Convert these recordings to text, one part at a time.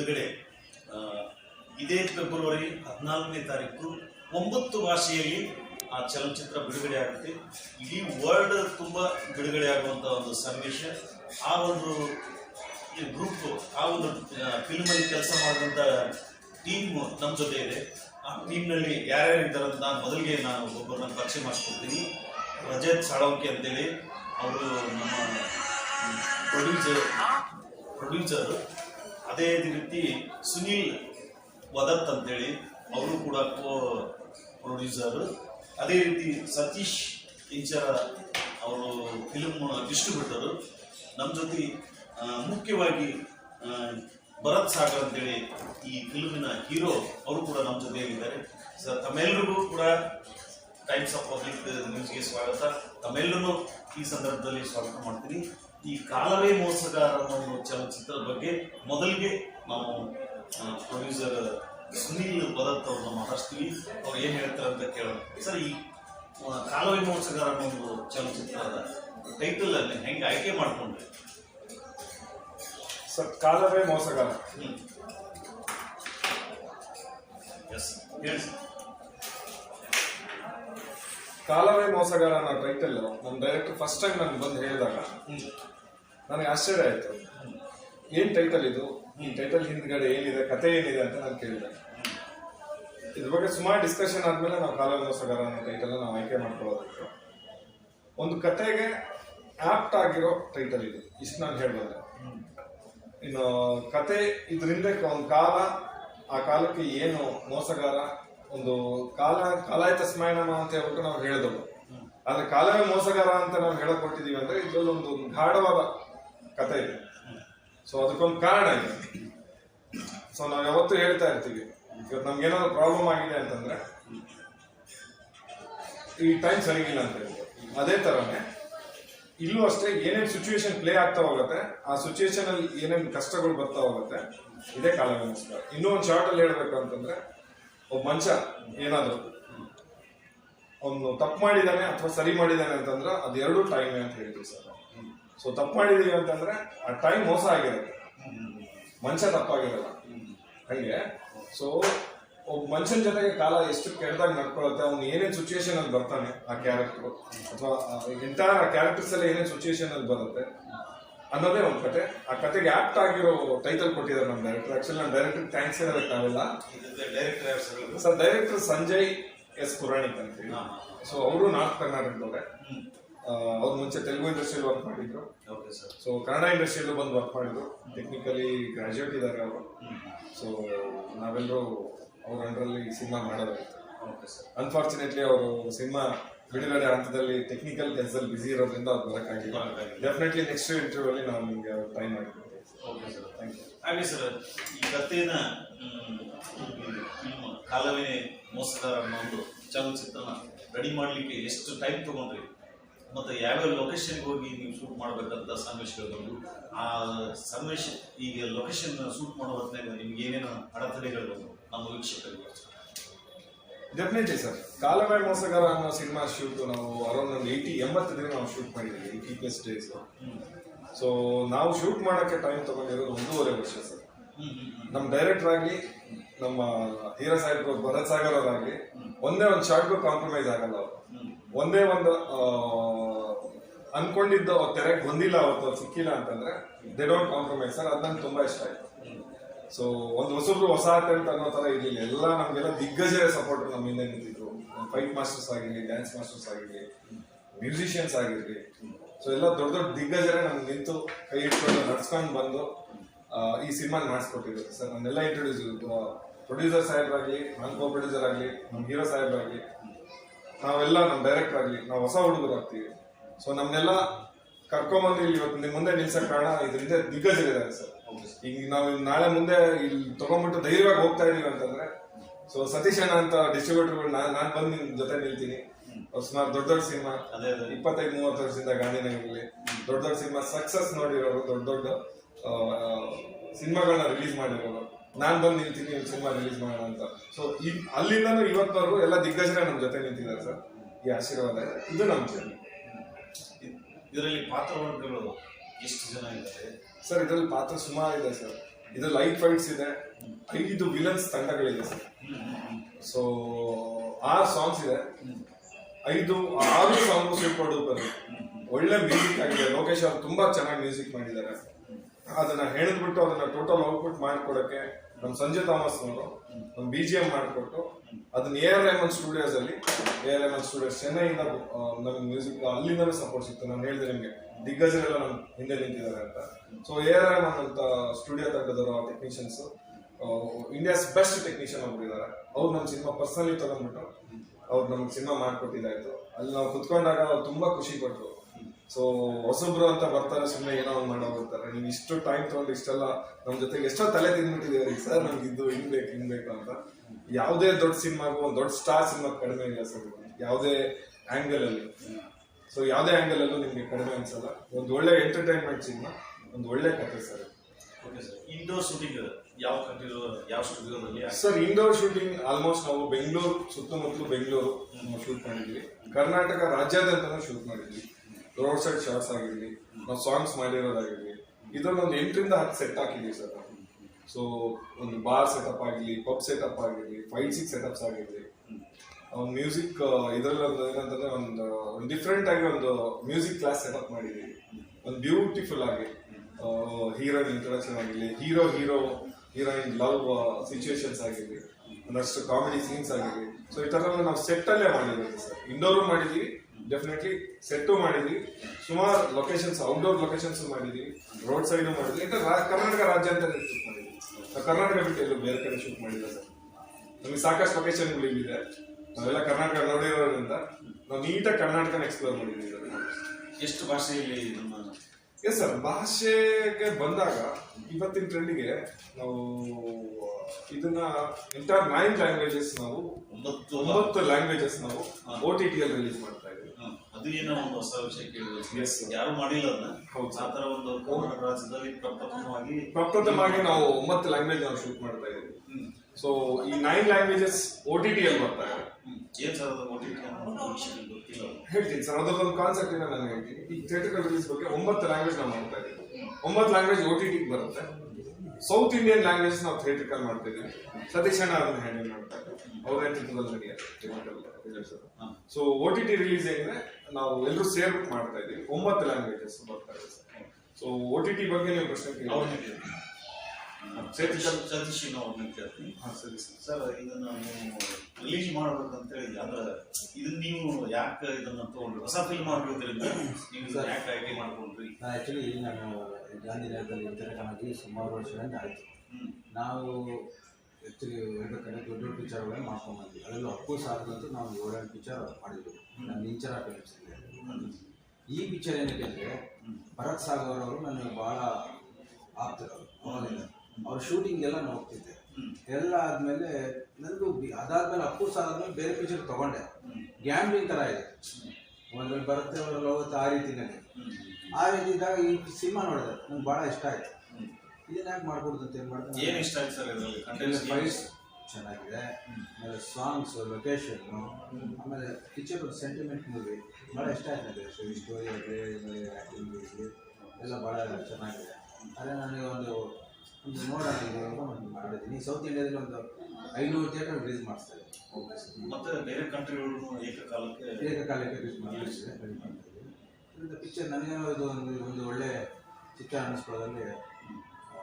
ಬಿಡುಗಡೆ ಇದೇ ಫೆಬ್ರವರಿ ಹದಿನಾಲ್ಕನೇ ತಾರೀಕು ಒಂಬತ್ತು ಭಾಷೆಯಲ್ಲಿ ಆ ಚಲನಚಿತ್ರ ಬಿಡುಗಡೆ ಆಗುತ್ತೆ. ಇಡೀ ವರ್ಲ್ಡ್ ತುಂಬ ಬಿಡುಗಡೆ ಆಗುವಂಥ ಒಂದು ಸನ್ನಿವೇಶ. ಆ ಒಂದು ಗ್ರೂಪ್ ಆ ಒಂದು ಫಿಲ್ಮಲ್ಲಿ ಕೆಲಸ ಮಾಡಿದಂಥ ಟೀಮ್ ನಮ್ಮ ಜೊತೆ ಇದೆ. ಆ ಟೀಮ್ನಲ್ಲಿ ಯಾರ್ಯಾರು ಇದ್ದಾರೆ ಅಂತ ನಾನು ಮೊದಲಿಗೆ ನಾನು ಒಬ್ಬರನ್ನ ಪರಿಚಯ ಮಾಡಿಸ್ಕೊಡ್ತೀನಿ ರಜತ್ ಸಾಳೋಕೆ ಅಂತೇಳಿ, ಅವರು ನಮ್ಮ ಪ್ರೊಡ್ಯೂಸರ್ ಪ್ರೊಡ್ಯೂಸರ್ ಅದೇ ರೀತಿ ಸುನೀಲ್ ವದತ್ ಅಂತೇಳಿ ಅವರು ಕೂಡ ಪ್ರೊಡ್ಯೂಸರ್ ಅದೇ ರೀತಿ ಸತೀಶ್ ಇಂಚರ ಅವರು ಫಿಲ್ಮ್ ಡಿಸ್ಟ್ರಿಬ್ಯೂಟರ್ ನಮ್ಮ ಜೊತೆ ಮುಖ್ಯವಾಗಿ ಭರತ್ ಸಾಗರ್ ಅಂತೇಳಿ ಈ ಫಿಲ್ಮಿನ ಹೀರೋ ಅವರು ಕೂಡ ನಮ್ಮ ಜೊತೆಯಲ್ಲಿದ್ದಾರೆ. ಸರ್ ತಮ್ಮೆಲ್ಲರಿಗೂ ಕೂಡ ಟೈಮ್ಸ್ ಆಫ್ ಪಬ್ಲಿಕ್ ನ್ಯೂಸ್ಗೆ ಸ್ವಾಗತ. ತಮ್ಮೆಲ್ಲರೂ ಈ ಸಂದರ್ಭದಲ್ಲಿ ಸ್ವಾಗತ ಮಾಡ್ತೀನಿ. ಈ ಕಾಲವೇ ಮೋಸಗಾರ ಅನ್ನೋ ಚಲನಚಿತ್ರದ ಬಗ್ಗೆ ಮೊದಲಿಗೆ ನಾವು ಪ್ರೊಡ್ಯೂಸರ್ ಸುನೀಲ್ ಭರತ್ ಅವ್ರನ್ನ ಮಾತಾಡ್ತೀವಿ ಅವ್ರು ಏನು ಹೇಳ್ತಾರೆ ಅಂತ ಕೇಳೋಣ. ಸರ್ ಈ ಕಾಲವೇ ಮೋಸಗಾರ ಅನ್ನೋ ಒಂದು ಚಲನಚಿತ್ರದ ಟೈಟಲ್ ಅಲ್ಲಿ ಹೆಂಗೆ ಆಯ್ಕೆ ಮಾಡ್ಕೊಂಡ್ರಿ? ಸರ್ ಕಾಲವೇ ಮೋಸಗಾರ. ಹ್ಮ್. ಎಸ್ ಹೇಳಿ. ಸರ್ ಕಾಲವೇ ಮೋಸಗಾರ ಅನ್ನೋ ಟೈಟಲ್ ನಾನು ಡೈರೆಕ್ಟರ್ ಫಸ್ಟ್ ಟೈಮ್ ನನ್ಗೆ ಬಂದು ಹೇಳಿದಾಗ ನನಗೆ ಆಶ್ಚರ್ಯ ಆಯ್ತು. ಏನ್ ಟೈಟಲ್ ಇದು? ಈ ಟೈಟಲ್ ಹಿಂದ್ಗಡೆ ಏನಿದೆ? ಕತೆ ಏನಿದೆ ಅಂತ ನಾನು ಕೇಳಿದೆ. ಇದ್ರ ಬಗ್ಗೆ ಸುಮಾರು ಡಿಸ್ಕಷನ್ ಆದ್ಮೇಲೆ ನಾವು ಕಾಲವೇ ಮೋಸಗಾರ ಅನ್ನೋ ಟೈಟಲ್ ನಾವು ಆಯ್ಕೆ ಮಾಡ್ಕೊಳ್ಳೋದಕ್ಕೆ. ಒಂದು ಕತೆಗೆ ಆಪ್ಟ್ ಆಗಿರೋ ಟೈಟಲ್ ಇದು. ಇಷ್ಟು ನಾನು ಹೇಳ್ಬೋದೆ ಇನ್ನು ಕತೆ ಇದರಿಂದ ಒಂದು ಕಾಲ, ಆ ಕಾಲಕ್ಕೆ ಏನು ಮೋಸಗಾರ ಒಂದು ಕಾಲ, ಕಾಲಾಯ್ತ ಸ್ಮಯನಮ ಅಂತ ಹೇಳ್ಬಿಟ್ಟು ನಾವು ಹೇಳಿದವು. ಆದ್ರೆ ಕಾಲವೇ ಮೋಸಗಾರ ಅಂತ ನಾವು ಹೇಳಕ್ ಕೊಟ್ಟಿದ್ದೀವಿ ಅಂದ್ರೆ ಇದ್ರಲ್ಲಿ ಒಂದು ಗಾಢವಾದ ಕಥೆ ಇದೆ. ಸೊ ಅದಕ್ಕೊಂದು ಕಾರಣ ಇದೆ. ಸೊ ನಾವು ಯಾವತ್ತೂ ಹೇಳ್ತಾ ಇರ್ತೀವಿ, ಇವತ್ತು ನಮ್ಗೆ ಏನಾದ್ರು ಪ್ರಾಬ್ಲಮ್ ಆಗಿದೆ ಅಂತಂದ್ರೆ, ಈ ಟೈಮ್ ಸರಿಗಿಲ್ಲ ಅಂತ ಹೇಳ್ಬೋದು. ಅದೇ ತರನೇ, ಇಲ್ಲೂ ಅಷ್ಟೇ ಏನೇನ್ ಸಿಚುವೇಶನ್ ಪ್ಲೇ ಆಗ್ತಾ ಹೋಗುತ್ತೆ ಆ ಸಿಚುವೇಶನ್ ಅಲ್ಲಿ ಏನೇನ್ ಕಷ್ಟಗಳು ಬರ್ತಾ ಹೋಗುತ್ತೆ ಇದೇ ಕಾಲವೇ ನಮಸ್ಕಾರ ಇನ್ನೂ ಒಂದು ಶಾರ್ಟ್ ಅಲ್ಲಿ ಹೇಳ್ಬೇಕು ಅಂತಂದ್ರೆ ಒಬ್ಬ ಮನುಷ್ಯ ಏನಾದ್ರು ಅವನು ತಪ್ಪು ಮಾಡಿದ್ದಾನೆ ಅಥವಾ ಸರಿ ಮಾಡಿದ್ದಾನೆ ಅಂತಂದ್ರೆ ಅದೆರಡು ಟೈಮ್ ಅಂತ ಹೇಳ್ತೀವಿ ಸರ್. ಸೊ ತಪ್ಪು ಮಾಡಿದೀವಿ ಅಂತಂದ್ರೆ ಆ ಟೈಮ್ ಮೋಸ ಆಗಿರುತ್ತೆ. ಮನುಷ್ಯ ತಪ್ಪಾಗಿರಲ್ಲ. ಹಂಗೆ? ಸೊ ಒಬ್ಬ ಮನುಷ್ಯನ ಜೊತೆಗೆ ಕಾಲ ಎಷ್ಟು ಕೆಟ್ಟದಾಗ ನಡ್ಕೊಳುತ್ತೆ ಅವ್ನು ಏನೇನು ಸಿಚುವೇಶನ್ ಅಲ್ಲಿ ಬರ್ತಾನೆ ಆ ಕ್ಯಾರೆಕ್ಟರ್ ಅಥವಾ ಎಂಟೈರ್ ಆ ಕ್ಯಾರೆಕ್ಟರ್ಸ್ ಅಲ್ಲಿ ಏನೇನು ಸಿಚುವೇಶನ್ ಅಲ್ಲಿ ಬರುತ್ತೆ ಅನ್ನೋದೇ ಒಂದು ಕತೆ. ಆ ಕತೆಗೆ ಆಕ್ಟ್ ಆಗಿರೋ ಟೈಟಲ್ ಕೊಟ್ಟಿದ್ದಾರೆ ನಮ್ಮ ಡೈರೆಕ್ಟರ್ ಆಕ್ಚುಲಿ ನಮ್ಮ ಡೈರೆಕ್ಟರ್ ಥ್ಯಾಂಕ್ಸ್ ನಾವೆಲ್ಲ ಯಾರು sir sir director Sanjay S Puranik ಅಂತ ಹೇಳಿ ಹಾ, ಹಾ, ಸೊ ಅವರು ನಾರ್ತ್ ಕರ್ನಾಟಕದವ್ರೆ. ಅವ್ರ ಮುಂಚೆ ತೆಲುಗು ಇಂಡಸ್ಟ್ರಿಯಲ್ಲಿ ವರ್ಕ್ ಮಾಡಿದ್ರು. ಓಕೆ ಸರ್ ಸೊ ಕನ್ನಡ ಇಂಡಸ್ಟ್ರಿಯಲ್ಲೂ ಬಂದು ವರ್ಕ್ ಮಾಡಿದ್ರು. ಟೆಕ್ನಿಕಲಿ ಗ್ರಾಜ್ಯುಯೇಟ್ ಇದ್ದಾರೆ ಅವರು. ಸೊ ನಾವೆಲ್ಲರೂ ಅವ್ರ ಅಂಡ್ರಲ್ಲಿ ಸಿನಿಮಾ ಮಾಡೋದಾಗಿತ್ತು ಓಕೆ ಸರ್ ಅನ್ಫಾರ್ಚುನೇಟ್ಲಿ ಅವರು ಸಿನಿಮಾ ಬಿಡುಗಡೆ ಹಂತದಲ್ಲಿ ಟೆಕ್ನಿಕಲ್ ಕೆಲಸದಲ್ಲಿ ಬಿಸಿ ಇರೋದ್ರಿಂದ ಅವ್ರು ಬರೋಕ್ಕಾಗಿಲ್ಲ. ಡೆಫಿನೆಟ್ಲಿ ನೆಕ್ಸ್ಟ್ ಇಂಟರ್ವ್ಯೂ ಅಲ್ಲಿ ನಾವು ನಿಮಗೆ ಟ್ರೈ ಮಾಡ್ತೀವಿ ಓಕೆ ಸರ್ ಥ್ಯಾಂಕ್ ಯು ಹಾಗೆ ಸರ್ ಈ ಕಥೆನ ಕಾಲವೇ ಮೋಸಗಾರ ಅನ್ನೋ ಒಂದು ಚಲನಚಿತ್ರನ ರೆಡಿ ಮಾಡಲಿಕ್ಕೆ ಎಷ್ಟು ಟೈಮ್ ತಗೊಂಡ್ರಿ? ಮತ್ತು ಯಾವ್ಯಾವ ಲೊಕೇಶನ್ಗೆ ಹೋಗಿ ನೀವು ಶೂಟ್ ಮಾಡಬೇಕಂತ ಸನ್ನಿವೇಶಗಳು ಬಂದು ಆ ಸನ್ನಿವೇಶ ಈಗ ಲೊಕೇಶನ್ ಶೂಟ್ ಮಾಡೋ ಹೊತ್ತಿನಾಗ ನಿಮ್ಗೆ ಏನೇನು ಅಡೆತಡೆಗಳು ಬಂದು ನಮ್ಮ ವೀಕ್ಷಕರಿಗೆ? ಡೆಫಿನೆಟ್ಲಿ ಸರ್ ಕಾಲವೇ ಮೋಸಗಾರ ಅನ್ನೋ ಸಿನಿಮಾ ಶೂಟ್ ನಾವು ಅರೌಂಡ್ ಒಂದು ಏಯ್ಟಿ ಎಂಬತ್ತು ದಿನ ನಾವು ಶೂಟ್ ಮಾಡಿದ್ದೀವಿ ಏಯ್ಟಿ ಪ್ಲಸ್ ಡೇಸ್ ಸೊ ನಾವು ಶೂಟ್ ಮಾಡೋಕ್ಕೆ ಟೈಮ್ ತಗೊಂಡಿರೋದು ಒಂದೂವರೆ ವರ್ಷ ಸರ್ ನಮ್ಮ ಡೈರೆಕ್ಟರ್ ಆಗಲಿ, ನಮ್ಮ ಹೀರಾ ಸಾಹೇಬ್ ಭರತ್ ಸಾಗರ್ ಅವರಾಗಲಿ ಒಂದೇ ಒಂದು ಶಾರ್ಟ್ಗೂ ಕಾಂಪ್ರಮೈಸ್ ಆಗಲ್ಲ ಅವರು. ಒಂದೇ ಒಂದು ಅನ್ಕೊಂಡಿದ್ದು ಅವ್ರ ತೆರೆಗೆ ಬಂದಿಲ್ಲ ಅವತ್ತು ಸಿಕ್ಕಿಲ್ಲ ಅಂತಂದ್ರೆ ದೇ ಡೋಂಟ್ ಕಾಂಪ್ರಮೈಸ್ ಸರ್ ಅದು ನಂಗೆ ತುಂಬ ಇಷ್ಟ ಆಯ್ತು. ಸೊ ಒಂದು ಹೊಸಬ್ರು ಹೊಸ ಅಂತ ಅನ್ನೋ ತರ ಇರಲಿಲ್ಲ. ಎಲ್ಲ ನಮ್ಗೆಲ್ಲ ದಿಗ್ಗಜರ ಸಪೋರ್ಟ್ ನಮ್ಮ ಹಿಂದೆ ನಿಂತಿದ್ರು. ಫೈಟ್ ಮಾಸ್ಟರ್ಸ್ ಆಗಿರ್ಲಿ ಡ್ಯಾನ್ಸ್ ಮಾಸ್ಟರ್ಸ್ ಆಗಿರ್ಲಿ ಮ್ಯೂಸಿಷಿಯನ್ಸ್ ಆಗಿರ್ಲಿ. ಸೊ ಎಲ್ಲ ದೊಡ್ಡ ದೊಡ್ಡ ದಿಗ್ಗಜರೇ ನಮ್ಗೆ ನಿಂತು ಕೈ ಇಟ್ಕೊಂಡು ನಡ್ಸ್ಕೊಂಡು ಬಂದು ಈ ಸಿನಿಮಾ ಮಾಡಿಸ್ಕೊಟ್ಟಿದ್ರು ಸರ್ ನನ್ನೆಲ್ಲ ಇಂಟ್ರೊಡ್ಯೂಸ್ ಪ್ರೊಡ್ಯೂಸರ್ ಸಾಹೇಬ್ರಾಗಲಿ ನನ್ನ ಕೋ ಪ್ರೊಡ್ಯೂಸರ್ ಆಗಲಿ ನಮ್ಮ ಹೀರೋ ಸಾಹೇಬ್ರಾಗ್ಲಿ. ನಾವೆಲ್ಲ ನಮ್ಮ ಡೈರೆಕ್ಟರ್ ಆಗಲಿ, ನಾವು ಹೊಸ ಹುಡುಗರು ಆಗ್ತೀವಿ. ಸೊ ನಮ್ಮನ್ನೆಲ್ಲ ಕರ್ಕೊಂಬಂದು ಇಲ್ಲಿ ಇವತ್ತು ನಿಮ್ಮ ಮುಂದೆ ನಿಲ್ಸೋ ಕಾರಣ ಇದರಿಂದ ದಿಗ್ಗಜರಿದ್ದಾರೆ ಸರ್. ಈಗ ನಾವು ನಾಳೆ ಮುಂದೆ ಇಲ್ಲಿ ತಗೊಂಡ್ಬಿಟ್ಟು ಧೈರ್ಯವಾಗಿ ಹೋಗ್ತಾ ಇದೀವಿ ಅಂತಂದ್ರೆ ಸೊ ಸತೀಶ್ ಅಣ್ಣ ಅಂತ ಡಿಸ್ಟ್ರಿಬ್ಯೂಟರ್ಗಳು ನಾನು ನಾನು ಬಂದು ನಿಮ್ ಜೊತೆ ನಿಲ್ತೀನಿ. ಸುಮಾರು ದೊಡ್ಡ ದೊಡ್ಡ ಸಿನಿಮಾ ಇಪ್ಪತ್ತೈದು ಮೂವತ್ತು ವರ್ಷದಿಂದ ಗಾಂಧಿನಗರಲ್ಲಿ ದೊಡ್ಡ ದೊಡ್ಡ ಸಿನಿಮಾ ಸಕ್ಸಸ್ ನೋಡಿರೋರು ದೊಡ್ಡ ದೊಡ್ಡ ಸಿನಿಮಾಗಳನ್ನ ರಿಲೀಸ್ ಮಾಡಿರೋರು. ನಾನು ಬಂದು ನಿಲ್ತೀನಿ ಸಿನಿಮಾ ರಿಲೀಸ್ ಮಾಡೋಣ ಅಂತ. ಸೊ ಅಲ್ಲಿಂದನೂ ಇವತ್ತವರೆಗೂ ಎಲ್ಲ ದಿಗ್ಗಜರೇ ನಮ್ಮ ಜೊತೆ ನಿಂತಿದ್ದಾರೆ ಸರ್. ಈ ಆಶೀರ್ವಾದ ಇದೆ ನಮ್ಮ ಇದರಲ್ಲಿ ಪಾತ್ರವರ್ಗಗಳು ಎಷ್ಟು ಜನ ಇದ್ದಾರೆ? ಸರ್, ಇದರಲ್ಲಿ ಪಾತ್ರ ಸುಮಾರು ಇದೆ ಸರ್. ಇದು ಲೈಟ್ ಫೈಟ್ಸ್ ಇದೆ. ಐದು ವಿಲನ್ಸ್ ತಂಡಗಳಿದೆ ಸರ್. ಸೊ ಆರು ಸಾಂಗ್ಸ್ ಇದೆ. ಐದು, ಆರು ಸಾಂಗ್ ಸೂಪರ್ ಡೂಪರ್ ಒಳ್ಳೆ ಮ್ಯೂಸಿಕ್ ಆಗಿದೆ. ಲೋಕೇಶ್ ಅವರು ತುಂಬಾ ಚೆನ್ನಾಗಿ ಮ್ಯೂಸಿಕ್ ಮಾಡಿದ್ದಾರೆ. ಅದನ್ನ ಹೇಳಿದ್ಬಿಟ್ಟು ಅದನ್ನ ಟೋಟಲ್ ಔಟ್ಪುಟ್ ಮಾಡ್ಕೊಡಕ್ಕೆ ನಮ್ಮ ಸಂಜಯ್ ಥಾಮಸ್ ಅವರು ನಮ್ಮ ಬಿ ಜಿ ಎಂ ಮಾಡಿಕೊಟ್ಟು ಅದನ್ನ ಎ ಆರ್ ರೆಹಮಾನ್ ಸ್ಟುಡಿಯೋಸ್ ಅಲ್ಲಿ ಎ ಆರ್ ರೆಹಮಾನ್ ಸ್ಟುಡಿಯೋಸ್ ಚೆನ್ನೈಯಿಂದ ನಮ್ಗೆ ಮ್ಯೂಸಿಕ್ ಅಲ್ಲಿಂದಲೇ ಸಪೋರ್ಟ್ ಸಿಕ್ತು. ನಾನು ಹೇಳಿದೆ ನಿಮಗೆ. ದಿಗ್ಗಜರೆಲ್ಲ ನಮ್ಮ ಹಿಂದೆ ನಿಂತಿದ್ದಾರೆ ಅಂತ. ಸೊ ಎ ಆರ್ ರಹಮಾನ್ ಅಂತ ಸ್ಟುಡಿಯೋ ತಂಡದವರು ಟೆಕ್ನಿಷಿಯನ್ಸ್ ಇಂಡಿಯಾಸ್ ಬೆಸ್ಟ್ ಟೆಕ್ನಿಷಿಯನ್ ಒಬ್ರು ಇದ್ದಾರೆ. ಅವ್ರು ನಮ್ಮ ಸಿನಿಮಾ ಪರ್ಸನಲಿ ತಗೊಂಡ್ಬಿಟ್ಟು ಅವ್ರು ನಮ್ಗೆ ಸಿನಿಮಾ ಮಾಡ್ಕೊಟ್ಟಿದ್ದಾಯ್ತು. ಅಲ್ಲಿ ನಾವು ಕುತ್ಕೊಂಡಾಗ ಅವ್ರು ತುಂಬಾ ಖುಷಿ ಪಟ್ರು. ಸೊ ಹೊಸಬ್ರು ಅಂತ ಬರ್ತಾರೆ ಸುಮ್ಮನೆ ಏನೋ ಒಂದು ಮಾಡೋ ಬರ್ತಾರೆ. ನೀವು ಇಷ್ಟು ಟೈಮ್ ತಗೊಂಡು ಇಷ್ಟೆಲ್ಲ ನಮ್ಮ ಜೊತೆಗೆ ಎಷ್ಟೋ ತಲೆ ತಿಂದ್ಬಿಟ್ಟಿದ್ದೀವಿ ಸರ್, ನಮ್ಗೆ ಇದು ಹಿಂಗ್ ಬೇಕು ಹಿಂಗ್ ಬೇಕು ಅಂತ. ಯಾವುದೇ ದೊಡ್ಡ ಸಿನಿಮಾಗೂ ಒಂದು ದೊಡ್ಡ ಸ್ಟಾರ್ ಸಿನಿಮಾ ಕಡಿಮೆ ಇಲ್ಲ ಸರ್. ಯಾವುದೇ ಆಂಗಲ್ ಅಲ್ಲಿ. ಸೊ ಯಾವುದೇ ಆಂಗಲ್ ಅಲ್ಲೂ ನಿಮಗೆ ಕಡಿಮೆ ಅನ್ಸಲ್ಲ. ಒಂದು ಒಳ್ಳೆ ಎಂಟರ್ಟೈನ್ಮೆಂಟ್ ಸಿನಿಮಾ ಒಂದು ಒಳ್ಳೆ ಕಥೆ sir okay sir indoor shooting ಯಾವ ಯಾವ ಸ್ಟುಡಿಯೋದಲ್ಲಿ ಸರ್ ಇಂಡೋರ್ ಶೂಟಿಂಗ್ ಆಲ್ಮೋಸ್ಟ್ ನಾವು ಬೆಂಗಳೂರು ಸುತ್ತಮುತ್ತಲು ಬೆಂಗಳೂರು ಶೂಟ್ ಮಾಡಿದ್ವಿ. ಕರ್ನಾಟಕ ರಾಜ್ಯಾದ್ಯಂತನೂ ಶೂಟ್ ಮಾಡಿದ್ವಿ. ರೋಡ್ ಸೈಡ್ ಶಾರ್ಟ್ಸ್ ಆಗಿರಲಿ ನಾವು ಸಾಂಗ್ಸ್ ಮಾಡಿರೋದಾಗಿರಲಿ. ಇದ್ರಲ್ಲಿ ಒಂದು ಎಂಟರಿಂದ ಹತ್ತು ಸೆಟ್ ಹಾಕಿದ್ವಿ ಸರ್ ನಾವು. ಸೊ ಒಂದು ಬಾರ್ ಸೆಟಪ್ ಆಗಿರಲಿ ಪಬ್ ಸೆಟಪ್ ಆಗಿರಲಿ ಫೈವ್ ಸಿಕ್ಸ್ ಸೆಟಪ್ಸ್ ಆಗಿರ್ಲಿ. ಮ್ಯೂಸಿಕ್ ಇದರಲ್ಲಿ ಏನಂತಂದ್ರೆ ಒಂದು ಒಂದು ಡಿಫ್ರೆಂಟ್ ಆಗಿ ಒಂದು ಮ್ಯೂಸಿಕ್ ಕ್ಲಾಸ್ ಸೆಟಪ್ ಮಾಡಿದೀವಿ. ಒಂದು ಬ್ಯೂಟಿಫುಲ್ ಆಗಿ. ಹೀರೋಯಿನ್ ಇಂಟ್ರಡಕ್ಷನ್ ಆಗಿರಲಿ hero hero heroine love situations ಆಗಿರಲಿ, ಒಂದಷ್ಟು ಕಾಮಿಡಿ ಸೀನ್ಸ್ ಆಗಿರಲಿ. ಸೊ ಈ ತರ ನಾವು ಸೆಟ್ ಅಲ್ಲೇ ಮಾಡಿದ್ದೀವಿ ಸರ್ ಇಂಡೋರು ಮಾಡಿದ್ವಿ ಡೆಫಿನೆಟ್ಲಿ ಸೆಟ್ಟು ಮಾಡಿದ್ವಿ. ಸುಮಾರು ಲೊಕೇಶನ್ಸ್ ಔಟ್ಡೋರ್ ಲೊಕೇಶನ್ಸ್ ಮಾಡಿದ್ವಿ. ರೋಡ್ ಸೈಡ್ ಮಾಡಿದ್ವಿ. ಯಾಕಂದ್ರೆ ಕರ್ನಾಟಕ ಕರ್ನಾಟಕ ರಾಜ್ಯಾಂತ ಶೂಟ್ ಮಾಡಿದ್ವಿ. ಕರ್ನಾಟಕ ಬಿಟ್ಟು ಎಲ್ಲೂ ಬೇರೆ ಕಡೆ ಶೂಟ್ ಮಾಡಿಲ್ಲ ಸರ್ ನಮಗೆ ಸಾಕಷ್ಟು ಲೊಕೇಶನ್ಗಳು ಇಲ್ಲಿದೆ ನಾವೆಲ್ಲ ಕರ್ನಾಟಕ ನೋಡಿರೋದ್ರಿಂದ ನಾವು ನೀಟಾಗಿ ಕರ್ನಾಟಕನ ಎಕ್ಸ್ಪ್ಲೋರ್ ಮಾಡಿದ್ದೀವಿ. ಎಷ್ಟು ಭಾಷೆಯಲ್ಲಿ ನಮ್ಮ ಎಸ್ ಸರ್ ಭಾಷೆಗೆ ಬಂದಾಗ ಇವತ್ತಿನ ಟ್ರೆಂಡಿಗೆ ನಾವು ಇದನ್ನ ಇಂಟರ್ ನೈನ್ ಲ್ಯಾಂಗ್ವೇಜಸ್ ನಾವು ಒಂಬತ್ತು ಒಂಬತ್ತು ಲ್ಯಾಂಗ್ವೇಜಸ್ ನಾವು ಓ ಟಿ ಟಿಯಲ್ಲಿ ರಿಲೀಸ್ ಮಾಡ್ತಾ ಇದ್ದೀವಿ ಅದು ಏನೋ ಒಂದು ಹೊಸ ವಿಷಯ ಕೇಳಿದ್ರು ಎಸ್. ಯಾರು ಮಾಡಿಲ್ಲ ಅದನ್ನ ಹೌದು. ಆ ಥರ ಒಂದು ಕರ್ನಾಟಕ ರಾಜ್ಯದಲ್ಲಿ ಪ್ರಪ್ರಥಮವಾಗಿ ಪ್ರಪ್ರಥಮವಾಗಿ ನಾವು ಒಂಬತ್ತು ಲ್ಯಾಂಗ್ವೇಜ್ ನಾವು ಶೂಟ್ ಮಾಡ್ತಾ ಇದ್ದೀವಿ. ಸೊ ಈ ನೈನ್ ಲ್ಯಾಂಗ್ವೇಜಸ್ ಓ ಟಿ ಟಿಯಲ್ಲಿ ಬರ್ತಾ ಇದೆ. ಏನು ಸರ್ ಅದು OTT ಅನ್ನೋ ವಿಷಯ ಗೊತ್ತಿಲ್ಲ. ಹೇಳ್ತೀನಿ ಸರ್ ಅದರದೊಂದು ಕಾನ್ಸೆಪ್ಟ್ ಇಂದ ನಾನು ಹೇಳ್ತೀನಿ. ಈ ಥಿಯೇಟರ್ ರಿಲೀಸ್ ಬಗ್ಗೆ ಒಂಬತ್ತು ಲ್ಯಾಂಗ್ವೇಜ್ ನಾವು ಮಾಡ್ತಾ ಇದ್ದೀವಿ. ಒಂಬತ್ತು ಲ್ಯಾಂಗ್ವೇಜ್ ಓ ಟಿ ಟಿಗೆ ಬರುತ್ತೆ. ಸೌತ್ ಇಂಡಿಯನ್ ಲ್ಯಾಂಗ್ವೇಜ್ ನಾವು ಥಿಯೇಟರ್ ಮಾಡ್ತಾ ಇದ್ದೀವಿ ಸತೀಶ್ ಅಣ್ಣ ಅದನ್ನ ಹ್ಯಾಂಡಲ್ ಮಾಡ್ತಾ ಇದ್ದಾರೆ. ಚಿತ್ರದಲ್ಲಿ ನಡೆಯುತ್ತೆ. So O T T release ಏನಿದೆ ನಾವು ಎಲ್ಲರೂ ಸೇರ್ ಮಾಡ್ತಾ ಇದ್ದೀವಿ. ಒಂಬತ್ತು ಲ್ಯಾಂಗ್ವೇಜಸ್ ಬರ್ತಾ ಇದೆ ಸೊ ಓ ಟಿ ಟಿ ಬಗ್ಗೆ ನೀವು ಪ್ರಶ್ನೆ ಕೇಳಿ. ಸತೀಶ್ ಸತೀಶ್ ಅವ್ರನ್ನ ಕೇಳ್ತೀನಿ ಹಾಂ ಸರಿ ಸರ್ ಸರ್ ಇದನ್ನ ನೀವು ರಿಲೀಸ್ ಮಾಡ್ಬೇಕಂತ ಹೇಳಿ ಅಂದ್ರೆ ಇದನ್ನ ನೀವು ಯಾಕೆ ಇದನ್ನ ತಗೊಂಡ್ರಿ? ಹೊಸ ಫಿಲ್ಮ್ ಆಗಿರೋದ್ರಿಂದ ನೀವು ಸರ್. ಯಾಕೆ ಆಯ್ಕೆ ಮಾಡ್ಕೊಂಡ್ರಿ? ನಾನು ಆ್ಯಕ್ಚುಲಿ ನಾನು ಗಾಂಧಿನಗರದಲ್ಲಿ ವಿತರಕನಾಗಿ ಸುಮಾರು ವರ್ಷಗಳಿಂದ ಆಯಿತು. ನಾವು ಆ್ಯಕ್ಚುಲಿ ಹೇಳ್ಬೇಕಂದ್ರೆ ದೊಡ್ಡ ದೊಡ್ಡ ಪಿಕ್ಚರ್ಗಳನ್ನ ಮಾಡ್ಕೊಂಡ್ಬಂದ್ವಿ ಅದರಲ್ಲಿ ಅಪ್ಪು ಸಾರ್ದಂತೂ ನಾವು ಏಳೆಂಟು ಪಿಕ್ಚರ್ ಮಾಡಿದ್ವಿ. ನಾನು ನಿಂಚರ ಫಿಲ್ಮ್ಸ್ ಈ ಪಿಕ್ಚರ್ ಏನಕ್ಕೆ ಅಂದರೆ ಭರತ್ ಸಾಗರ್ ಅವರು ನನಗೆ ಭಾಳ ಆಪ್ತರು ಅವಾಗಿಂದ ಅವ್ರ ಶೂಟಿಂಗ್ ಎಲ್ಲ ನಾನು ಹೋಗ್ತಿದ್ದೆ ಎಲ್ಲ ಆದಮೇಲೆ ನನಗೂ ಅದಾದ್ಮೇಲೆ ಅಪ್ಪು ಸಾರ್ ಆದ್ಮೇಲೆ ಬೇರೆ ಪಿಕ್ಚರ್ ತಗೊಂಡೆ. ಗ್ಯಾಂಬ್ಲಿಂಗ್ ಥರ ಇದೆ. ಒಂದ್ರಲ್ಲಿ ಬರುತ್ತೆ ಒಂದ್ರಲ್ಲಿ ಹೋಗುತ್ತೆ ಆ ರೀತಿ ನನಗೆ ಆ ರೀತಿ ಇದ್ದಾಗ ಈ ಸಿನಿಮಾ ನೋಡಿದೆ. ನಂಗೆ ಭಾಳ ಇಷ್ಟ ಆಯ್ತು. ಇದನ್ನ ಯಾಕೆ ಮಾಡ್ಕೊಡುದು ಅಂತ ಏನು ಮಾಡ್ತೀನಿ ಏನ್ ಇಷ್ಟ ಆಯ್ತು ಸರ್ ಇದರಲ್ಲಿ? ಫೈಟ್ಸ್ ಚೆನ್ನಾಗಿದೆ. ಆಮೇಲೆ ಸಾಂಗ್ಸ್ ಲೊಕೇಶನ್ ಆಮೇಲೆ ಪಿಕ್ಚರ್ ಸೆಂಟಿಮೆಂಟ್ ಮೂವಿ ಭಾಳ ಇಷ್ಟ ಆಯ್ತು ನನಗೆ ಸ್ಟೋರಿ ಆಗಲಿ ಆಮೇಲೆ ಆ್ಯಕ್ಟಿಂಗ್ ಆಗಲಿ ಎಲ್ಲ ಭಾಳ ಚೆನ್ನಾಗಿದೆ. ಅದೇ ನನಗೆ ಒಂದು ಒಂದು ನೋಡೋಣ ಇದು ಒಂದು ಮಾಡಿದ್ದೀನಿ. ಸೌತ್ ಇಂಡಿಯಾದಲ್ಲಿ ಒಂದು ಐನೂರು ಥಿಯೇಟರ್ ರಿಲೀಸ್ ಮಾಡಿಸ್ತಾ ಇದ್ದೀನಿ. ಮತ್ತೆ ಬೇರೆ ಕಂಟ್ರಿಗಳು ಏಕಕಾಲಕ್ಕೆ ಏಕಕಾಲಕ್ಕೆ ರಿಲೀಸ್ ಮಾಡಿಸ್ತಿದೆ ಇದರಿಂದ ಪಿಕ್ಚರ್ ನನಗೇನೋ ಇದು ಒಂದು ಒಂದು ಒಳ್ಳೆ ಚಿತ್ರ ಅನ್ನಿಸ್ಕೊಳ್ಳೋದ್ರಲ್ಲಿ ಆ,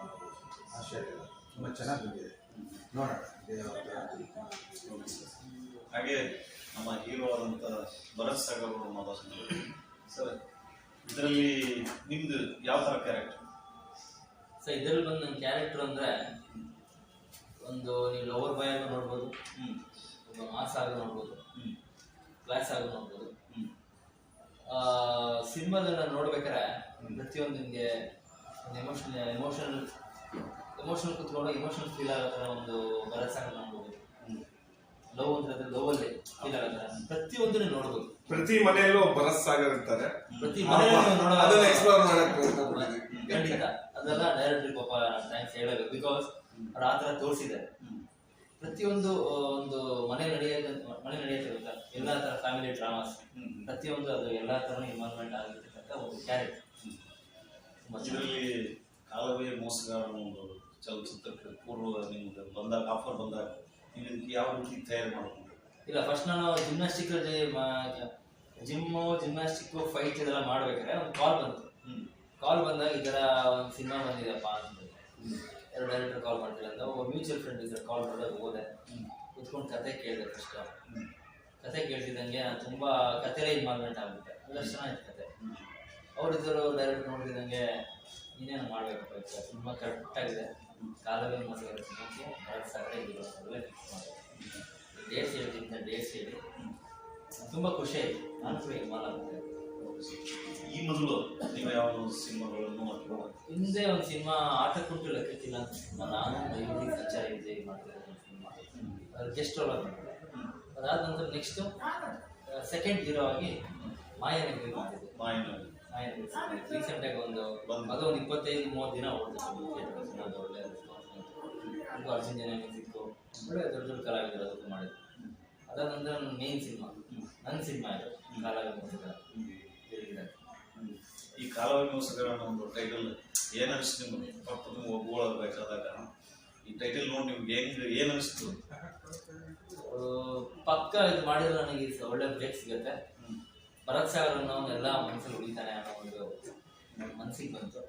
ಆಶ್ಚರ್ಯ ಇಲ್ಲ. ತುಂಬ ಚೆನ್ನಾಗಿ ಬಂದಿದೆ. ನೋಡೋಣ. ಹಾಗೆ ನಮ್ಮ ಹೀರೋ ಆದಂಥ ಭರತ್ ಸಾಗರ್ ಅವರು ಮಾತಾಡ್ತಾರೆ ಸರ್ ಇದರಲ್ಲಿ ನಿಮ್ದು ಯಾವ ಥರ ಕ್ಯಾರೆಕ್ಟರ್ ಸೊ ಇದರಲ್ಲಿ ಬಂದು ನನ್ನ ಕ್ಯಾರೆಕ್ಟರ್ ಅಂದ್ರೆ ಒಂದು ನೀವು ಲವರ್ ಬಾಯ್ ಆಗಿ ನೋಡ್ಬೋದು. ಹ್ಞೂ ಒಂದು ಮಾಸ್ ಆಗಿ ನೋಡ್ಬೋದು. ಕ್ಲಾಸ್ ಆಗಿ ನೋಡ್ಬೋದು. ಸಿನಿಮಾದನ್ನ ಸಿನಿಮಾದಲ್ಲಿ ನಾನು ನೋಡ್ಬೇಕಾರೆ ಪ್ರತಿಯೊಂದು ನಿಮಗೆ ಒಂದು ಎಮೋಷನ್ ಎಮೋಷನಲ್ ಎಮೋಷನಲ್ ಕುತ್ಕೊಂಡು ಎಮೋಷನಲ್ ಫೀಲ್ ಆಗೋ ಥರ ಒಂದು ಭರತ್ ಸಾಗರ್ ನೋಡ್ಬೋದು. ಲವ್ ಲವ್ ಅಂತ ಲವ್ ಅಲ್ಲಿ ಫೀಲ್ ಆಗೋ ಥರ ಪ್ರತಿಯೊಂದನ್ನು ನೋಡ್ಬೋದು. ಪ್ರತಿ ಮನೆಯಲ್ಲೂ ಬರಸ್ ಸಾಗರ್ ಇರ್ತಾರೆ. ಪ್ರತಿ ಮನೆಯಲ್ಲೂ ನೋಡೋದು ಅದನ್ನ ಎಕ್ಸ್ಪ್ಲೋರ್ ಮಾಡಕ್ ಪ್ರಯತ್ನ ಪಟ್ಟಿದ್ದೀವಿ. ಖಂಡಿತ. ಅದೆಲ್ಲ ಡೈರೆಕ್ಟ್ರಿ ಪಾಪ ಥ್ಯಾಂಕ್ಸ್ ಹೇಳಬೇಕು ಬಿಕಾಸ್ ಅವ್ರು ಆ ಥರ ತೋರಿಸಿದ್ದಾರೆ ಪ್ರತಿಯೊಂದು ಒಂದು ಮನೆ ನಡೆಯೋದ ಮನೆ ನಡೆಯುತ್ತೆ ಗೊತ್ತಾ? ಎಲ್ಲ ತರ ಫ್ಯಾಮಿಲಿ ಡ್ರಾಮಾಸ್. ಪ್ರತಿಯೊಂದು ಅದು ಎಲ್ಲ ತರ ಇನ್ವಾಲ್ವ್ಮೆಂಟ್ ಆಗಿರ್ತಕ್ಕಂಥ ಒಂದು ಕ್ಯಾರೆಕ್ಟರ್ ಮಧ್ಯದಲ್ಲಿ ಕಾಲವೇ ಮೋಸಗಾರನ ಒಂದು ಚಲನಚಿತ್ರಕ್ಕೆ ಪೂರ್ವ ನಿಮ್ಗೆ ಬಂದಾಗ ಆಫರ್ ಬಂದಾಗ ನೀವು ಇದಕ್ಕೆ ಯಾವ ರೀತಿ ತಯಾರಿ ಮಾಡ್ಕೊಂಡು ಇಲ್ಲ ಫಸ್ಟ್ ನಾನು ಜಿಮ್ನಾಸ್ಟಿಕ್ ಜಿಮ್ಮು ಜಿಮ್ನಾಸ್ಟಿಕ್ ಫೈಟ್ ಇದೆಲ್ಲ ಮಾಡ್ಬೇಕಾದ್ರೆ ಒಂದು ಕಾಲ್ ಬಂತು. ಕಾಲ್ ಬಂದಾಗ ಈ ಥರ ಒಂದು ಸಿನಿಮಾ ಬಂದಿದೆಪ್ಪ ಅಂತ ಎರಡು ಡೈರೆಕ್ಟರ್ ಕಾಲ್ ಮಾಡ್ತಿಲ್ಲ ಅಂತ. ಒಬ್ಬ ಮ್ಯೂಚುವಲ್ ಫ್ರೆಂಡ್ ಇದ್ರೆ ಕಾಲ್ ಮಾಡಿದಾಗ ಹೋದೆ. ಕುತ್ಕೊಂಡು ಕತೆ ಕೇಳಿದೆ ಫಸ್ಟ್ ಕತೆ ಕೇಳ್ತಿದ್ದಂಗೆ ನಾನು ತುಂಬ ಕತೆಲೇ ಇನ್ವಾಲ್ವ್ಮೆಂಟ್ ಆಗ್ಬಿಟ್ಟೆ. ಅದಷ್ಟು ಚೆನ್ನಾಗಿತ್ತು ಕತೆ. ಅವರಿದ್ದರು ಡೈರೆಕ್ಟ್ ನೋಡ್ತಿದ್ದಂಗೆ ನೀನೇನು ಮಾಡಬೇಕಪ್ಪ ತುಂಬ ಕರೆಕ್ಟಾಗಿದೆ ಕಾಲವೇ ಮಸಾಲೆ ಸಿಗೋಕ್ಕೆ ಎರಡು ಸಾವಿರ ಇರೋ ಒಳ್ಳೆ ಫಿಕ್ಸ್ ಮಾಡಿ ಡೇಟ್ಸ್ ಹೇಳ್ತೀನಿ ಡೇಟ್ಸ್ ಹೇಳಿ. ತುಂಬ ಖುಷಿ ಆಯಿತು. ನಾನು ಕೂಡ ಇನ್ವಾಲ್ವ್ ಆಗ್ಬಿಟ್ಟೆ ಈ ಮೊದಲು ನೀವು ಯಾವ ಸಿನಿಮಾಗಳನ್ನು ಅಥವಾ ಹಿಂದೆ ಒಂದು ಸಿನಿಮಾ ಆಟ ಕುಂಟು ಲೆಕ್ಕಕ್ಕಿಲ್ಲ ಅಂತ ಸಿನಿಮಾ ನಾನು ದೈವದಿ ಸಂಚಾರ ವಿಜಯ್ ಸಿನಿಮಾ. ಅದ್ರ ಗೆಸ್ಟ್ ರೋಲ್ ಮಾಡಿದ್ದೆ ಅದಾದ ನಂತರ ನೆಕ್ಸ್ಟು ಸೆಕೆಂಡ್ ಹೀರೋ ಆಗಿ ಮಾಯನಗಿರಿ ಮಾಡಿದ್ದೆ ಮಾಯನ ಮಾಯನಗಿರಿ ರೀಸೆಂಟಾಗಿ ಒಂದು ಮಗ ಒಂದು ಇಪ್ಪತ್ತೈದು ಮೂವತ್ತು ದಿನ ಓಡಿದೆ ಒಳ್ಳೆಯ ತುಂಬ ಅರ್ಜುನ್ ಜನ ಮ್ಯೂಸಿಕ್ಕು ಒಳ್ಳೆ ದೊಡ್ಡ ದೊಡ್ಡ ಕಲಾವಿದರು ಅದಕ್ಕೆ ಮಾಡಿದ್ರು ಅದಾದ ನಂತರ ನನ್ನ ಮೇನ್ ಸಿನಿಮಾ. ನನ್ನ ಸಿನಿಮಾ ಇದು. ಕಲಾವಿದ ಈ ಕಾಲವೇ ಮೋಸಗಾರ ಒಂದು ಟೈಟಲ್ ಏನ್ ಅನಿಸ್ತು ನಿಮಗೆ ಪಾಪ ನೀವು ಈ ಟೈಟಲ್ ನೋಡಿ ನಿಮ್ಗೆ ಹೆಂಗ್ ಏನ್ ಅನಿಸ್ತು ಪಕ್ಕ ಇದು ಮಾಡಿದ್ರೆ ನನಗೆ ಒಳ್ಳೆ ಬ್ರೇಕ್ ಸಿಗುತ್ತೆ. ಭರತ್ ಸಾಗರ್ ಅನ್ನೋನು ಎಲ್ಲ ಮನಸ್ಸಲ್ಲಿ ಉಳಿತಾನೆ ಅನ್ನೋ ಒಂದು ಮನಸ್ಸಿಗೆ ಬಂತು.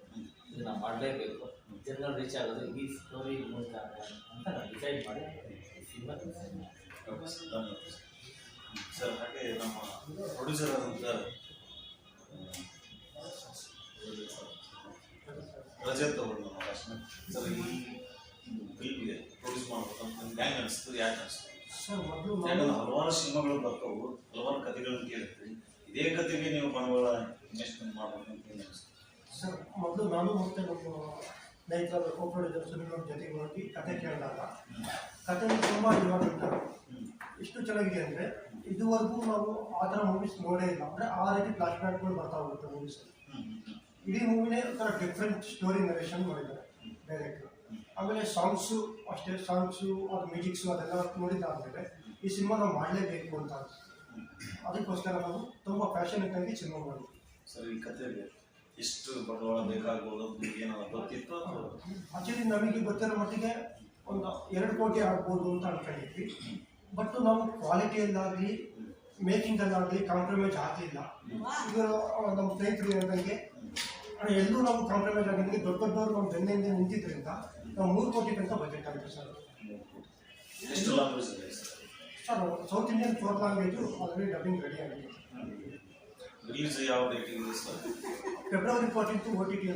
ಇದನ್ನ ಮಾಡಲೇಬೇಕು. ಜನರಲ್ ರೀಚ್ ಆಗೋದು ಈ ಸ್ಟೋರಿ ಮೂಲಕ ಅಂತ ನಾನು ಡಿಸೈಡ್ ಮಾಡಿ ಸಿನಿಮಾ ಸರ್ ಹಾಗೆ ನಮ್ಮ ಪ್ರೊಡ್ಯೂಸರ್ ಆದಂತ ರಜತ್ ತಗೊಂಡು ಸರ್ ಈ ಫಿಲ್ಮ್ಗೆ ಪ್ರೊಡ್ಯೂಸ್ ಮಾಡ್ಬೇಕು ಅಂತ ನಿಮ್ಗೆ ಹೆಂಗೆ ಯಾಕೆ ಅನಿಸ್ತು ಸರ್ ಮೊದಲು ಯಾಕಂದ್ರೆ ಹಲವಾರು ಸಿನಿಮಾಗಳು ಬರ್ತವು ಹಲವಾರು ಕಥೆಗಳನ್ನು ಕೇಳಿರ್ತೀವಿ ಇದೇ ಕಥೆಗೆ ನೀವು ಬಂಡವಾಳ ಇನ್ವೆಸ್ಟ್ಮೆಂಟ್ ಮಾಡ್ಬೇಕು ಅಂತ ಏನು ಸರ್ ಮೊದಲು ನಾನು ಮತ್ತೆ ನಮ್ಮ ಸ್ನೇಹಿತರ ಕೋ ಪ್ರೊಡ್ಯೂಸರ್ಸ್ ನಮ್ಮ ಜೊತೆಗೆ ಹೋಗಿ ಕತೆ ಕೇಳಿದಾಗ. ಕತೆ ತುಂಬ ಇವಾಗ ಇಷ್ಟು ಚೆನ್ನಾಗಿದೆ ಅಂದರೆ ಇದುವರೆಗೂ ನಾವು ಆ ಥರ ಮೂವೀಸ್ ನೋಡೇ ಇಲ್ಲ. ಅಂದರೆ ಆ ರೀತಿ ಫ್ಲಾಶ್ ಬ್ಯಾಕ್ಗಳು ಬರ್ತಾ ಹೋಗುತ್ತೆ ಮೂವೀಸ್ ಇಡೀ ಮೂವಿನೇ ಒಂಥರ ಡಿಫ್ರೆಂಟ್ ಸ್ಟೋರಿ ನರೇಷನ್ ಮಾಡಿದ್ದಾರೆ ಡೈರೆಕ್ಟ್ರು ಆಮೇಲೆ ಸಾಂಗ್ಸು ಅಷ್ಟೇ ಸಾಂಗ್ಸು ಅದು ಮ್ಯೂಸಿಕ್ಸು ಅದೆಲ್ಲ ನೋಡಿದ್ದಾದ್ಮೇಲೆ ಈ ಸಿನಿಮಾ ನಾವು ಮಾಡಲೇಬೇಕು ಅಂತ. ಅದಕ್ಕೋಸ್ಕರ ನಾವು ತುಂಬ ಪ್ಯಾಷನೇಟ್ ಆಗಿ ಸಿನಿಮಾ ಮಾಡಿದ್ವಿ ಸರ್ ಈ ಕಥೆಗೆ ಇಷ್ಟು ಬಂಡವಾಳ ಬೇಕಾಗ್ಬೋದು ಅಂತ ಏನಾದ್ರು ಗೊತ್ತಿತ್ತು ಆಕ್ಚುಲಿ ನಮಗೆ ಗೊತ್ತಿರೋ ಮಟ್ಟಿಗೆ ಒಂದು ಎರಡು ಕೋಟಿ ಆಗ್ಬೋದು ಅಂತ ಅನ್ಕೊಂಡಿದ್ವಿ. ಬಟ್ ನಾವು ಕ್ವಾಲಿಟಿಯಲ್ಲಾಗಲಿ ಮೇಕಿಂಗಲ್ಲಾಗಲಿ ಕಾಂಪ್ರಮೈಸ್ ಆಗಲಿಲ್ಲ ಇದು ನಮ್ಮ ಸ್ನೇಹಿತರು ಹೇಳ್ದಂಗೆ ಎಲ್ಲೂ ನಾವು ಕಾಂಪ್ರಮೈಸ್ ಆಗಿದ್ದೀವಿ ದೊಡ್ಡ ದೊಡ್ಡವರು ನಮ್ಮ ಬೆನ್ನಿಂದ ನಿಂತಿದ್ದರಿಂದ ನಾವು ಮೂರು ಕೋಟಿ ತನಕ ಬಜೆಟ್ ಆಗುತ್ತೆ sir. Sir? South Indian four language already dubbing ready ಆಗಿದೆ. ರಿಲೀಸ್ ಯಾವ ಡೇಟಿಗೆ sir February fourteenth O T T